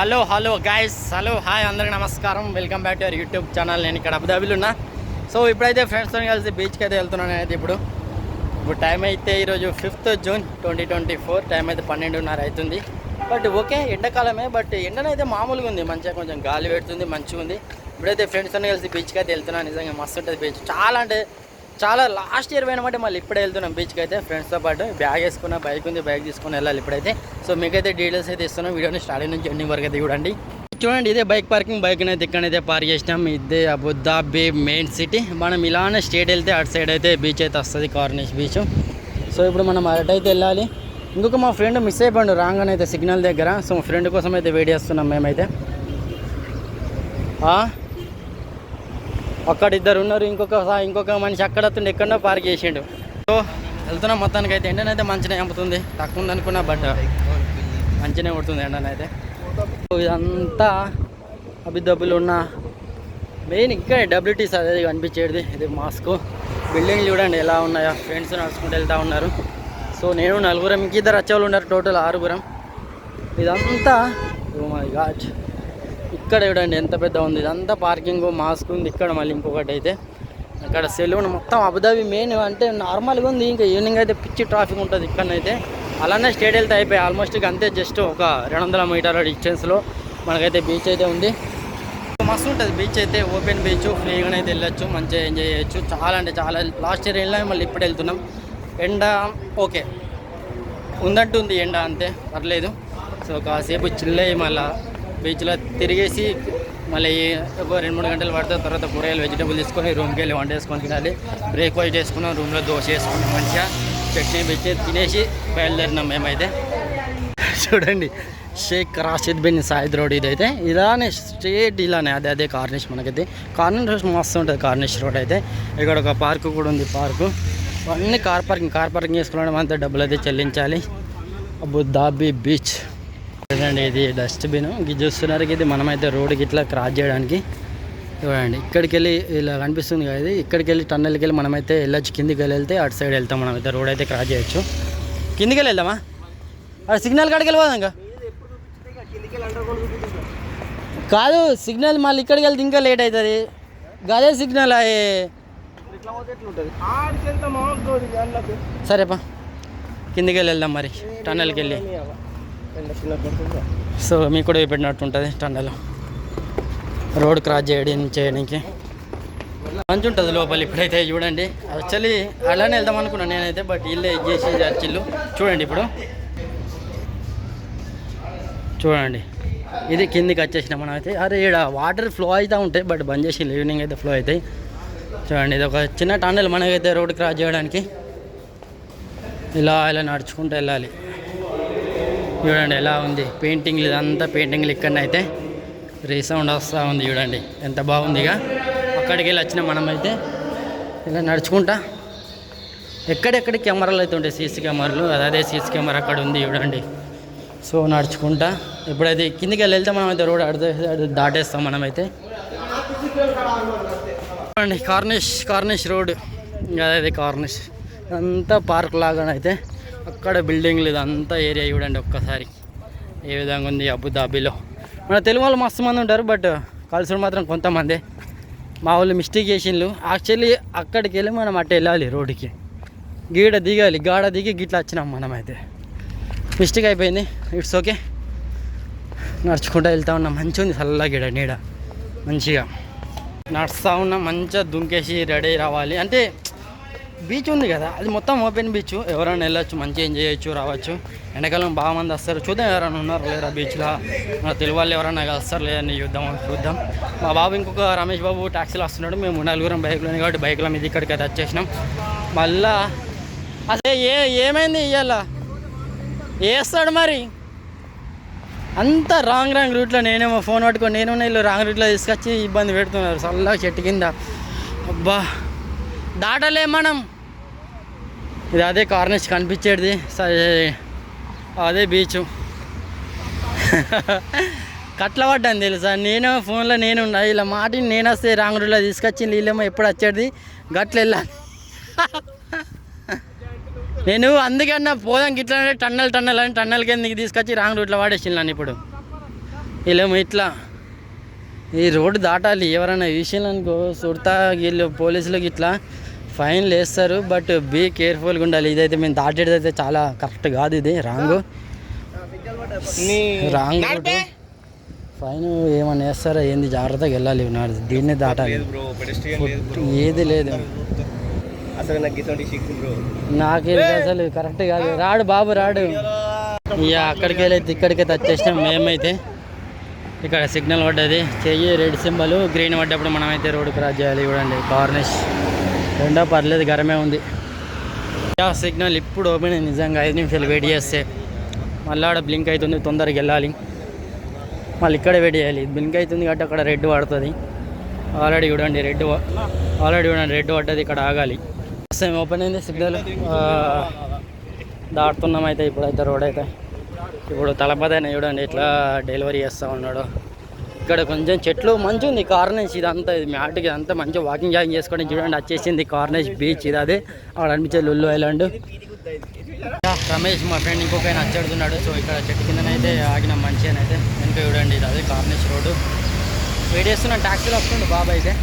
Hello hello guys hello hi అందరికి నమస్కారం. Welcome back to our YouTube channel నేను ఇక్కడ అబుదాబిలో ఉన్నా. సో ఇప్పుడైతే ఫ్రెండ్స్తో కలిసి బీచ్కి అయితే వెళ్తున్నాను అయితే ఇప్పుడు. ఇప్పుడు టైం అయితే ఈరోజు fifth June twenty twenty four time అయితే పన్నెండున్నర అవుతుంది. బట్ ఓకే ఎండాకాలమే. బట్ ఎండనైతే మామూలుగా ఉంది. మంచిగా కొంచెం గాలి పెడుతుంది మంచిగా ఉంది. ఇప్పుడైతే ఫ్రెండ్స్తో కలిసి బీచ్కి అయితే వెళ్తున్నాను. నిజంగా మస్తు ఉంటుంది బీచ్ చాలా అంటే చాలా లాస్ట్ ఇయర్ పోయినమాట మళ్ళీ ఇప్పుడే వెళ్తున్నాం బీచ్కి అయితే ఫ్రెండ్స్తో పాటు. బ్యాగ్ వేసుకున్న బైక్ ఉంది బైక్ తీసుకొని వెళ్ళాలి ఇప్పుడైతే. సో మీకైతే డీటెయిల్స్ అయితే ఇస్తున్నాం. వీడియోని స్టార్టింగ్ నుంచి ఎండింగ్ వరకు అయితే చూడండి. చూడండి ఇదే బైక్ పార్కింగ్. బైక్ అయితే ఇక్కడైతే పార్క్ చేసినాం. ఇదే అబుదాబి మెయిన్ సిటీ. మనం ఇలానే స్టేట్ వెళ్తే అటు సైడ్ అయితే బీచ్ అయితే వస్తుంది కార్నిష్ బీచ్. సో ఇప్పుడు మనం అటైతే వెళ్ళాలి. ఇంకొక మా ఫ్రెండ్ మిస్ అయిపోయాడు రాగానే అయితే సిగ్నల్ దగ్గర. సో మా ఫ్రెండ్ కోసం అయితే వెయిట్ చేస్తున్నాం మేమైతే. ఆ? అక్కడ ఇద్దరు ఉన్నారు ఇంకొక ఇంకొక మనిషి అక్కడ అతను ఎక్కడో పార్క్ చేసిండు. సో వెళ్తున్నాం మొత్తానికి అయితే ఎండనైతే మంచిగా అమ్ముతుంది. తక్కువ ఉంది అనుకున్నా బట్ మంచిగానే కొడుతుంది ఎండనైతే. సో ఇదంతా అభిదబ్బులు ఉన్న మెయిన్ ఇక్కడ డబ్ల్యూటీస్ అదే కనిపించేది. ఇది మాస్క్. బిల్డింగ్ చూడండి ఎలా ఉన్నాయో. ఫ్రెండ్స్ నడుచుకుంటూ వెళ్తూ ఉన్నారు. సో నేను నలుగురం ఇంక ఇద్దరు వచ్చేవాళ్ళు ఉన్నారు. టోటల్ ఆరుగురం. ఇదంతా ఓ మై గాడ్ ఇక్కడ చూడండి ఎంత పెద్ద ఉంది. ఇదంతా పార్కింగ్ మాస్క్ ఉంది. ఇక్కడ మళ్ళీ ఇంకొకటి అయితే. అక్కడ సెలూన్ మొత్తం అబుదాబి మెయిన్ అంటే నార్మల్గా ఉంది. ఇంకా ఈవినింగ్ అయితే పిచ్చి ట్రాఫిక్ ఉంటుంది ఇక్కడనైతే. అలానే స్టేట్ వెళ్తే అయిపోయి ఆల్మోస్ట్ అంతే జస్ట్ ఒక రెండు వందల మీటర్ల డిస్టెన్స్లో మనకైతే బీచ్ అయితే ఉంది. మస్తు ఉంటుంది. బీచ్ అయితే ఓపెన్ బీచ్ ఫ్రీగానే అయితే వెళ్ళొచ్చు. మంచిగా ఎంజాయ్ చేయొచ్చు. చాలా అంటే చాలా. లాస్ట్ ఇయర్ వెళ్ళినా మళ్ళీ ఇప్పుడు వెళ్తున్నాం. ఎండ ఓకే. ఉందంటుంది ఎండ అంతే. పర్లేదు. సో కాసేపు చిల్లయి మళ్ళీ బీచ్లో తిరిగేసి మళ్ళీ ఒక రెండు మూడు గంటలు పడితే తర్వాత కూరగాయలు వెజిటబుల్ తీసుకొని రూమ్కి వెళ్ళి వంట వేసుకొని తినాలి. బ్రేక్ఫాస్ట్ చేసుకున్నాం రూమ్లో దోశ వేసుకున్నాం మంచిగా. చట్నీ పెట్టి తినేసి బయలుదేరినాం మేమైతే. చూడండి Sheikh Rashid bin Saeed road ఇదైతే. ఇలానే స్ట్రేట్ ఇలానే అదే అదే కార్నిష్ మనకైతే. కార్నిష్ మస్తు ఉంటుంది కార్నిష్ రోడ్ అయితే. ఇక్కడ ఒక పార్క్ కూడా ఉంది పార్కు. అన్నీ కార్ పార్కింగ్ కార్ పార్కింగ్ చేసుకోవడం అంతా డబ్బులు అయితే చెల్లించాలి. Abu Dhabi beach. చూడండి ఇది డస్ట్బిన్ ఇది చూస్తున్నారు ఇది మనమైతే రోడ్డుకి ఇట్లా క్రాస్ చేయడానికి చూడండి ఇక్కడికి వెళ్ళి ఇలా కనిపిస్తుంది కదా ఇది. ఇక్కడికి వెళ్ళి టన్నెల్కి వెళ్ళి మనమైతే వెళ్ళొచ్చు. కిందికి వెళ్ళి వెళ్తే అటు సైడ్ వెళ్తాం మనమైతే. రోడ్ అయితే క్రాస్ చేయొచ్చు. కిందికి వెళ్ళి వెళ్దామా? అది సిగ్నల్ కాడికి వెళ్ళిపోదాం ఇంకా. కాదు సిగ్నల్ మళ్ళీ ఇక్కడికి వెళ్తే ఇంకా లేట్ అవుతుంది. గదే సిగ్నల్ అయ్యే సరేపా. కిందికి వెళ్ళి వెళ్దాం మరి. టన్నెల్కి వెళ్ళి. సో మీకు కూడా పెట్టినట్టు ఉంటుంది టన్నెల్. రోడ్ క్రాస్ చేయడం చేయడానికి. మంచి ఉంటుంది లోపల ఇప్పుడైతే చూడండి. యాక్చువల్లీ అలానే వెళ్దాం అనుకున్నాను నేనైతే బట్ ఇల్లే చేసి చర్చిల్లు చూడండి ఇప్పుడు. చూడండి. ఇది కిందికి వచ్చేసినా మనం అయితే అరే ఇక్కడ వాటర్ ఫ్లో అవుతూ ఉంటాయి బట్ బంద్ చేసి ఈవినింగ్ అయితే ఫ్లో అవుతాయి చూడండి ఇది ఒక చిన్న టన్నెల్ మనకైతే రోడ్ క్రాస్ చేయడానికి. ఇలా ఇలా నడుచుకుంటూ వెళ్ళాలి. చూడండి ఎలా ఉంది. పెయింటింగ్లు ఇదంతా పెయింటింగ్లు ఇక్కడనైతే రీసౌండ్ వస్తూ ఉంది చూడండి. ఎంత బాగుందిగా అక్కడికి వెళ్ళి వచ్చిన మనమైతే ఇలా నడుచుకుంటా. ఎక్కడెక్కడ కెమెరాలు అయితే ఉంటాయి. సీసీ కెమెరాలు అదే సీసీ కెమెరా అక్కడ ఉంది చూడండి. సో నడుచుకుంటా. ఎప్పుడైతే కిందికి వెళ్ళి వెళ్తే మనమైతే రోడ్ అడితే దాటేస్తాం మనమైతే. చూడండి కార్నిష్ కార్నిష్ రోడ్ అదే కార్నిష్ అంతా పార్క్ లాగానైతే. అక్కడ బిల్డింగ్లు ఇదంతా ఏరియా చూడండి ఒక్కసారి. ఏ విధంగా ఉంది అబుదాబీలో. మన తెలుగు వాళ్ళు మస్తు మంది ఉంటారు బట్ కలిసి మాత్రం కొంతమంది. మా వాళ్ళు మిస్టేక్ చేసిండ్రు యాక్చువల్లీ అక్కడికి వెళ్ళి మనం అట్ట వెళ్ళాలి రోడ్డుకి. గీడ దిగాలి గాడ దిగి గిట్లా వచ్చినాం మనమైతే. మిస్టేక్ అయిపోయింది. ఇట్స్ ఓకే నడుచుకుంటూ వెళ్తా ఉన్నాం. మంచిగా ఉంది చల్లగా గిడ నీడ. మంచిగా. నడుస్తూ ఉన్నాం మంచిగా దుంకేసి రెడీ రావాలి. అంటే బీచ్ ఉంది కదా అది మొత్తం ఓపెన్ బీచ్. ఎవరైనా వెళ్ళొచ్చు మంచిగా ఎంజాయ్ చేయొచ్చు రావచ్చు. ఎండాకాలం బాగా మంది వస్తారు. చూద్దాం ఎవరైనా ఉన్నారు లేదా బీచ్లో. మన తెలుగు వాళ్ళు ఎవరైనా వస్తారు లేదని చూద్దాం చూద్దాం. మా బాబు ఇంకొక రమేష్ బాబు ట్యాక్సీలో వస్తున్నాడు. మేము నలుగురం బైక్లోనే కాబట్టి బైక్ల మీద ఇక్కడికి అయితే వచ్చేసినాం. మళ్ళా అసలు ఏ ఏమైంది ఇవాళ వేస్తాడు మరి? అంత రాంగ్ రాంగ్ రూట్లో నేనేమో ఫోన్ పట్టుకొని నేను వీళ్ళు రాంగ్ రూట్లో తీసుకొచ్చి ఇబ్బంది పెడుతున్నారు. చల్లగా చెట్టు కింద. అబ్బా. దాటలే మనం. ఇది అదే కార్నెస్ కనిపించేది అదే బీచ్ కట్ల పడ్డాను తెలుసా? నేను ఫోన్లో నేను ఇలా మాటి నేను వస్తే రాంగ్ రూట్లో తీసుకొచ్చి వీళ్ళేమో ఎప్పుడు వచ్చేది గట్ల వెళ్ళాలి. నేను అందుకన్నా పోదాం గిట్లా టన్నల్ టన్నల్ అని టన్నల్ కిందకి తీసుకొచ్చి రాంగ్ రూట్లో వాడేసి నన్ను ఇప్పుడు. వీళ్ళేమో ఇట్లా. ఈ రోడ్డు దాటాలి ఎవరైనా విషయాలు అనుకో సుడతా వీళ్ళు పోలీసులకు ఇట్లా ఫైన్లు వేస్తారు బట్ బీ కేర్ఫుల్గా ఉండాలి. ఇదైతే మేము దాటేది అయితే చాలా కరెక్ట్ కాదు ఇది రాంగ్ రాంగ్ ఫైన్ ఏమన్నా వేస్తారా? ఏంది జాగ్రత్తగా వెళ్ళాలి నాడు దీన్నే దాటాలి. ఏది లేదు. అసలు నాకు అసలు కరెక్ట్ కాదు. రాడు బాబు రాడు. ఇక అక్కడికి వెళ్ళి ఇక్కడికి వచ్చేసినాం మేమైతే. ఇక్కడ సిగ్నల్ పడ్డది. చెయ్యి రెడ్ సింబల్ గ్రీన్ పడ్డప్పుడు మనమైతే రోడ్డు క్రాస్ చేయాలి చూడండి. కార్నిష్ రెండో పర్లేదు గరమే ఉంది. యా సిగ్నల్ ఇప్పుడు ఓపెన్ అయింది నిజంగా ఐదు నిమిషాలు వెయిట్ చేస్తే. మళ్ళీ ఆడ బ్లింక్ అవుతుంది తొందరగా వెళ్ళాలి. మళ్ళీ ఇక్కడే వెయిట్ చేయాలి. బ్లింక్ అవుతుంది కాబట్టి అక్కడ రెడ్ పడుతుంది. ఆల్రెడీ చూడండి రెడ్ ఆల్రెడీ చూడండి రెడ్ పడ్డది ఇక్కడ ఆగాలి. సేమ్ ఓపెన్ అయింది సిగ్నల్. దాటుతున్నాం అయితే ఇప్పుడైతే రోడ్ అయితే. ఇప్పుడు తలపదైనా చూడండి ఇట్లా డెలివరీ చేస్తూ ఉన్నాడు. ఇక్కడ కొంచెం చెట్లు మంచిగా ఉంది కార్నేజ్ ఇదంతా ఇది మ్యాట్కి ఇదంతా మంచిగా వాకింగ్ జాగింగ్ చేసుకోవడం చూడండి వచ్చేసింది కార్నేజ్ బీచ్ ఇది అదే. అక్కడ అనిపించేది లుల్లు ఐలాండ్ రమేష్ మా ఫ్రెండ్ ఇంకొక ఆయన వచ్చేడుతున్నాడు సో ఇక్కడ చెట్టు కిందనైతే ఆగిన మంచి అని అయితే వెనుక చూడండి ఇది అదే కార్నేజ్ రోడ్డు వెయిట్ చేస్తున్నాం ట్యాక్సీలో వస్తుండు బాబా అయితే.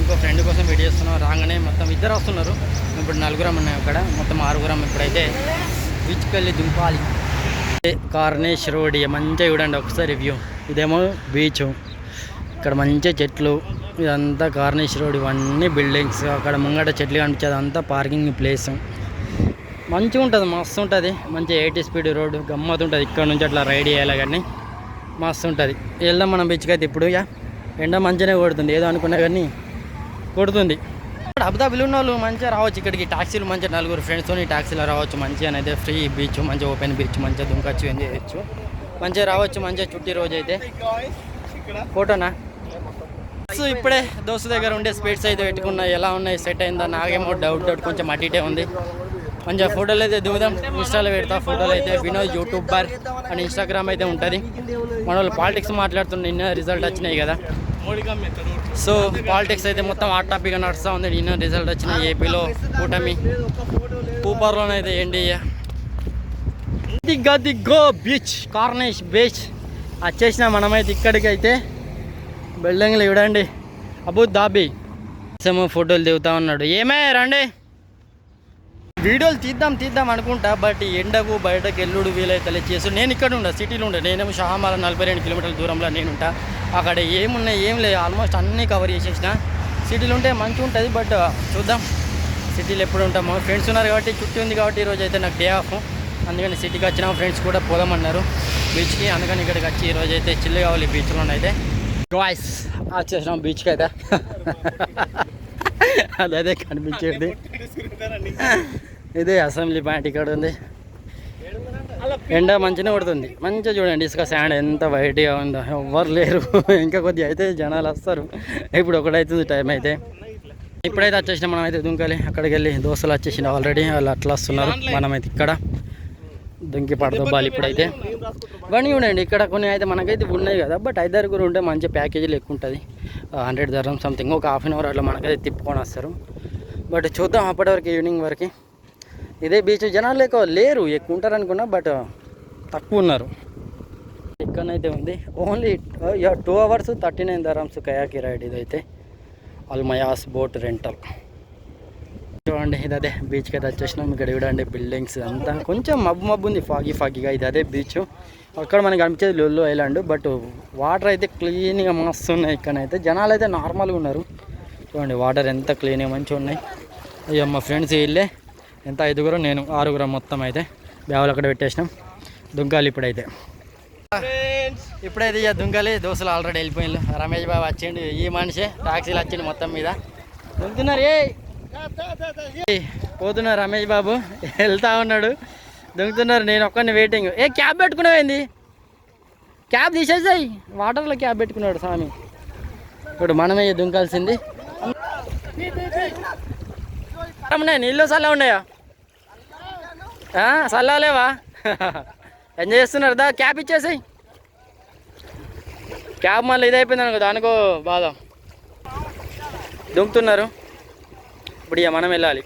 ఇంకో ఫ్రెండ్ కోసం వెయిట్ చేస్తున్నాం రాగానే మొత్తం ఇద్దరు వస్తున్నారు. ఇప్పుడు నలుగురం ఉన్నాయి అక్కడ మొత్తం ఆరుగురం ఇప్పుడైతే బీచ్కి వెళ్ళి దింపాలి. కార్నేశ్వరుడి రోడ్ మంచిగా చూడండి ఒకసారి వ్యూ ఇదేమో బీచ్ ఇక్కడ మంచిగా చెట్లు ఇదంతా కార్నేశ్వరుడు రోడ్ ఇవన్నీ బిల్డింగ్స్ అక్కడ ముంగట చెట్లు కనిపించేది అంతా పార్కింగ్ ప్లేస్ మంచిగా ఉంటుంది మస్తు ఉంటుంది. మంచి ఎయిటీ స్పీడ్ రోడ్డు గమ్మత్ ఉంటుంది. ఇక్కడ నుంచి అట్లా రైడ్ చేయాలి కానీ మస్తు ఉంటుంది. వెళ్దాం మనం బీచ్కి అయితే ఇప్పుడు ఇక ఎండ మంచిగానే కొడుతుంది. ఏదో అనుకున్నా కానీ కొడుతుంది. అబుదాబిలో ఉన్న వాళ్ళు మంచిగా రావచ్చు. ఇక్కడికి టాక్సీలు మంచిగా నలుగురు ఫ్రెండ్స్తో టాక్సీలో రావచ్చు. మంచిగా అయితే ఫ్రీ బీచ్ మంచిగా ఓపెన్ బీచ్ మంచిగా దుంకచ్చు ఎంజాయ్ చేయొచ్చు. మంచిగా రావచ్చు మంచిగా చుట్టి రోజు అయితే. ఫోటోనా? సో ఇప్పుడే దోస్తు దగ్గర ఉండే స్పీడ్స్ అయితే పెట్టుకున్నా ఎలా ఉన్నాయి? సెట్ అయిందా? నాకేమో డౌట్ డౌట్ కొంచెం అటీటే ఉంది. మంచిగా ఫోటోలు అయితే దిగుదాం. ఇన్స్టాలో పెడతా ఫోటోలు అయితే. వినోద్ యూట్యూబర్ అండ్ ఇన్స్టాగ్రామ్ అయితే ఉంటుంది. మన వాళ్ళు పాలిటిక్స్ మాట్లాడుతున్న నిన్న రిజల్ట్ వచ్చినాయి కదా. సో పాలిటిక్స్ అయితే మొత్తం ఆ టాపిక్గా నడుస్తూ ఉంది. నిన్న రిజల్ట్ వచ్చిన ఏపీలో కూటమి. పూపర్లోనైతే ఎన్డీఏ. దిగ్గా గో బీచ్ కార్నేష్ బీచ్. వచ్చేసిన మనమైతే ఇక్కడికైతే బిల్డింగ్లు చూడండి. అబు దాబీ సేమో ఫోటోలు దిగుతా ఉన్నాడు. ఏమే రండి. వీడియోలు తీద్దాం తీద్దాం అనుకుంటా బట్ ఎండకు బయటకు ఎల్లుడు వీలైతే చేసు నేను ఇక్కడ ఉండా సిటీలో ఉండే. నేనేమో షహామాల నలభై రెండు కిలోమీటర్ల దూరంలో నేను ఉంటా అక్కడ ఏమున్నాయి ఏం లేదు ఆల్మోస్ట్ అన్నీ కవర్ చేసేసిన. సిటీలో ఉంటే మంచిగా ఉంటుంది బట్ చూద్దాం. సిటీలో ఎప్పుడు ఉంటామో. ఫ్రెండ్స్ ఉన్నారు కాబట్టి చుట్టూ ఉంది కాబట్టి ఈరోజు అయితే నాకు డే ఆఫ్ అందుకని సిటీకి వచ్చిన ఫ్రెండ్స్ కూడా పోదామన్నారు. బీచ్కి అందుకని ఇక్కడికి వచ్చి ఈరోజు అయితే చిల్లు కావాలి బీచ్లోనైతే గాయస్ వచ్చేసినాం బీచ్కి అయితే. అదే కనిపించేది. ఇదే అసెంబ్లీ పాయింట్ ఇక్కడ ఉంది. ఎండ మంచిగా కొడుతుంది. మంచిగా చూడండి ఇసుక శాండ్ ఎంత వైట్గా ఉందో. ఎవ్వరు లేరు. ఇంకా కొద్దిగా అయితే జనాలు వస్తారు. ఇప్పుడు ఒకటైతుంది టైం అయితే. ఇప్పుడైతే వచ్చేసిన మనం అయితే దుంకాలి. అక్కడికి వెళ్ళి దోశలు వచ్చేసిన ఆల్రెడీ వాళ్ళు అట్లా వస్తున్నారు. మనమైతే ఇక్కడ. దుంకి పడదొబ్బాలి ఇప్పుడైతే. ఇవన్నీ ఉండండి ఇక్కడ కొన్ని అయితే మనకైతే ఉన్నాయి కదా. బట్ ఐదారుగురు ఉంటే మంచి ప్యాకేజీలు ఎక్కువ ఉంటుంది. హండ్రెడ్ ధరం సంథింగ్ ఒక హాఫ్ అన్ అవర్ అట్లా మనకైతే తిప్పుకొని వస్తారు. బట్ చూద్దాం అప్పటి వరకు ఈవినింగ్ వరకు. ఇదే బీచ్ జనాలు ఎక్కువ లేరు ఎక్కువ ఉంటారు అనుకున్నా బట్ తక్కువ ఉన్నారు. ఇక్కడనైతే ఉంది. Only two hours thirty nine dirhams kayak ride ఇదైతే. అల్మయాస్ బోట్ రెంటల్ చూడండి ఇది అదే బీచ్కి అయితే వచ్చేసినాం. ఇక్కడ చూడండి బిల్డింగ్స్ అంతా. కొంచెం మబ్బు మబ్బు ఉంది ఫాగీ ఫాగీగా ఇది అదే బీచ్ అక్కడ మనకి కనిపించేది లొల్లు ఐలాండ్ బట్ వాటర్ అయితే క్లీన్గా మస్తు ఉన్నాయి ఇక్కడైతే జనాలు అయితే నార్మల్గా ఉన్నారు. చూడండి వాటర్ ఎంత క్లీన్గా మంచిగా ఉన్నాయి. అయ్యో మా ఫ్రెండ్స్ వీళ్ళే ఎంత ఐదుగురు నేను ఆరుగురం మొత్తం అయితే బ్యాగులు అక్కడ పెట్టేసినాం. దుంకాలి ఇప్పుడైతే. ఇప్పుడైతే ఇక దుంకాలి దోశలు ఆల్రెడీ వెళ్ళిపోయిండు రమేష్ బాబు వచ్చిండు ఈ మనిషి టాక్సీలు వచ్చిండు మొత్తం మీద. దుంకుతున్నారు ఏ ఏయ్, పోతున్నారు రమేష్ బాబు వెళ్తా ఉన్నాడు. దుంకుతున్నారు నేను ఒక్కడిని వెయిటింగ్ ఏ క్యాబ్ పెట్టుకున్నావేంది క్యాబ్ తీసేసాయి. వాటర్లో క్యాబ్ పెట్టుకున్నాడు స్వామి. ఇప్పుడు మనమే దుంకాల్సింది. ఉన్నాయి? నీళ్ళు చల్లా ఉన్నాయా? చల్లాలేవా ఎంజాయ్ చేస్తున్నారు? దా క్యాబ్ ఇచ్చేసి. క్యాబ్ మళ్ళీ ఇదైపోయింది అనుకో దానికో బాధ. దుంకుతున్నారు. ఇప్పుడు ఇక మనం వెళ్ళాలి.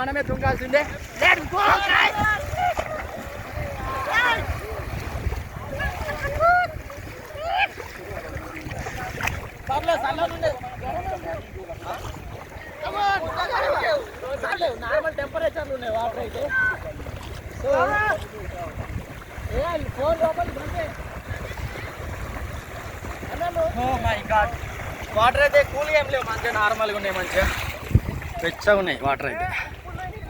మనమే దుంకాల్సిందే. నార్మల్ టెంపరేచర్లు ఉన్నాయి వాటర్ అయితే. సో ఫోన్ ఓ వాటర్ అయితే కూల్గా ఏం లేవు మంచిగా నార్మల్గా ఉన్నాయి మంచిగా. వెచ్చగా ఉన్నాయి వాటర్ అయితే.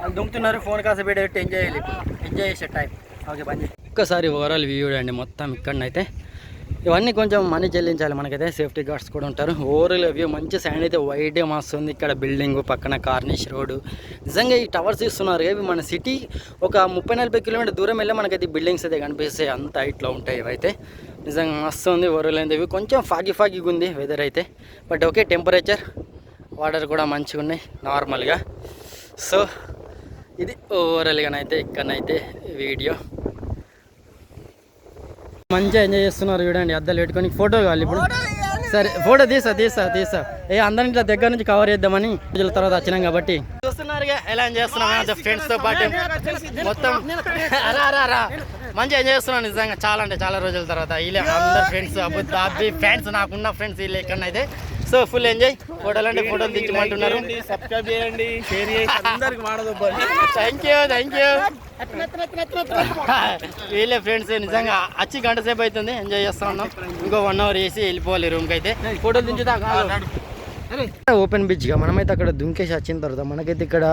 వాళ్ళు దుంకుతున్నారు ఫోన్ కాస్త పెట్టి ఎంజాయ్ చేయాలి ఎంజాయ్ చేసే టైం ఓకే బండి ఒక్కసారి ఓవరాల్ వ్యూ అండి మొత్తం ఇక్కడనైతే. ఇవన్నీ కొంచెం మనీ చెల్లించాలి. మనకైతే సేఫ్టీ గార్డ్స్ కూడా ఉంటారు. ఓవరాల్ వ్యూ మంచి సైడ్ అయితే వైడే మస్తుంది ఇక్కడ బిల్డింగ్ పక్కన కార్నిష్ రోడ్డు నిజంగా ఈ టవర్స్ ఇస్తున్నారు. ఇవి మన సిటీ ఒక ముప్పై నలభై కిలోమీటర్ దూరం వెళ్ళి మనకైతే బిల్డింగ్స్ అయితే కనిపిస్తాయి. అంత హైట్లో ఉంటాయి ఇవైతే నిజంగా మస్తు ఉంది ఓవరాల్ అయితే. ఇవి కొంచెం ఫాగి ఫాగిగా ఉంది వెదర్ అయితే. బట్ ఓకే టెంపరేచర్ వాటర్ కూడా మంచిగా ఉన్నాయి నార్మల్గా సో ఇది ఓవరాల్గానైతే ఇక్కడనైతే వీడియో మంచిగా ఎంజాయ్ చేస్తున్నారు చూడండి అద్దాలు పెట్టుకొని ఫోటో కావాలి ఇప్పుడు. సరే ఫోటో తీసా తీసా తీసా. ఏ అందరిని ఇట్లా దగ్గర నుంచి కవర్ చేద్దామని రోజుల తర్వాత వచ్చినాం కాబట్టి. చూస్తున్నారుగా ఎలా చేస్తున్నాం ఫ్రెండ్స్తో పాటు. మొత్తం. అరా రా రా. మంచిగా ఎంజాయ్ చేస్తున్నాను నిజంగా. చాలా అంటే చాలా రోజుల తర్వాత. వీళ్ళే అందరు ఫ్రెండ్స్ అబ్బు అబ్బి ఫ్రెండ్స్ నాకున్న ఫ్రెండ్స్ వీళ్ళు ఎక్కడైతే సో ఫుల్ ఎంజాయ్. ఫోటోలు అంటే ఫోటోలు తెచ్చమంటున్నారు సబ్స్క్రైబ్ చేయండి షేర్ చేయండి అందరికి థ్యాంక్ యూ థ్యాంక్ యూ. వీళ్ళే ఫ్రెండ్స్ నిజంగా వచ్చి గంట సేపు అవుతుంది ఎంజాయ్ చేస్తా ఉన్నాం. ఇంకో వన్ అవర్ వేసి వెళ్ళిపోవాలి రూమ్కి అయితే ఫోటోలు దించుదా ఓపెన్ బీచ్గా మనమైతే అక్కడ దుంకేసి వచ్చిన తర్వాత మనకైతే ఇక్కడ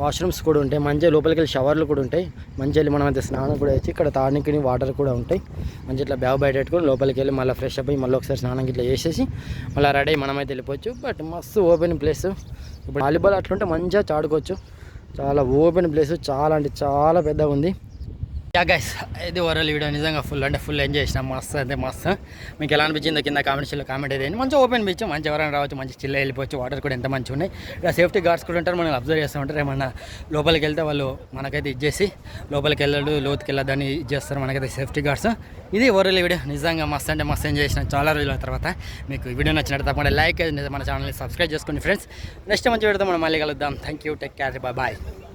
వాష్రూమ్స్ కూడా ఉంటాయి. మంచిగా లోపలికి వెళ్ళి షవర్లు కూడా ఉంటాయి. మంచిగా వెళ్ళి మనమైతే స్నానం కూడా వచ్చి ఇక్కడ తానికి వాటర్ కూడా ఉంటాయి. మంచి ఇట్లా బ్యాగ్ బయట పెట్టుకొని లోపలికి వెళ్ళి మళ్ళీ ఫ్రెష్ అప్ అయ్యి మళ్ళీ ఒకసారి స్నానం ఇట్లా చేసేసి మళ్ళీ రెడీ అయ్యి మనమైతే వెళ్ళిపోవచ్చు. బట్ మస్తు ఓపెన్ ప్లేస్. ఇప్పుడు వాలీబాల్ అట్లుంటే మంచిగా చాడుకోవచ్చు. చాలా ఓపెన్ ప్లేస్. చాలా అంటే చాలా పెద్దగా ఉంది. యా గైస్ ఇది ఓవరాల్ వీడియో. నిజంగా ఫుల్ అంటే ఫుల్ ఎంజాయ్ చేసినాం మస్తు అంటే మస్తు. మీకు ఎలా అనిపించిందో కింద కామెంట్స్లో కామెంట్ అయితే మంచి ఓపెన్ బీచ్ మంచి ఎవరైనా రావచ్చు మంచి చిల్ల వెళ్ళిపోవచ్చు. వాటర్ కూడా ఎంత మంచిగా ఉన్నాయి. ఇక్కడ సేఫ్టీ గార్డ్స్ కూడా ఉంటారు మనం అబ్జర్వ్ చేస్తూ ఉంటారు. ఏమన్నా లోపలికి వెళ్తే వాళ్ళు మనకైతే ఇచ్చేసి లోపలికి వెళ్ళడు లోతుకి వెళ్ళదని ఇది చేస్తారు మనకైతే సేఫ్టీ గార్డ్స్ ఇది ఓవరాల్ వీడియో. నిజంగా మస్తు అంటే మస్తు ఎంజాయ్ చేసిన చాలా రోజుల తర్వాత మీకు వీడియో నచ్చినట్టు తప్పకుండా లైక్ మన ఛానల్ని సబ్స్క్రైబ్ చేసుకోండి ఫ్రెండ్స్ నెక్స్ట్ మంచి వీడియోతో మనం మళ్ళీ కలుద్దాం. Thank you take care bye bye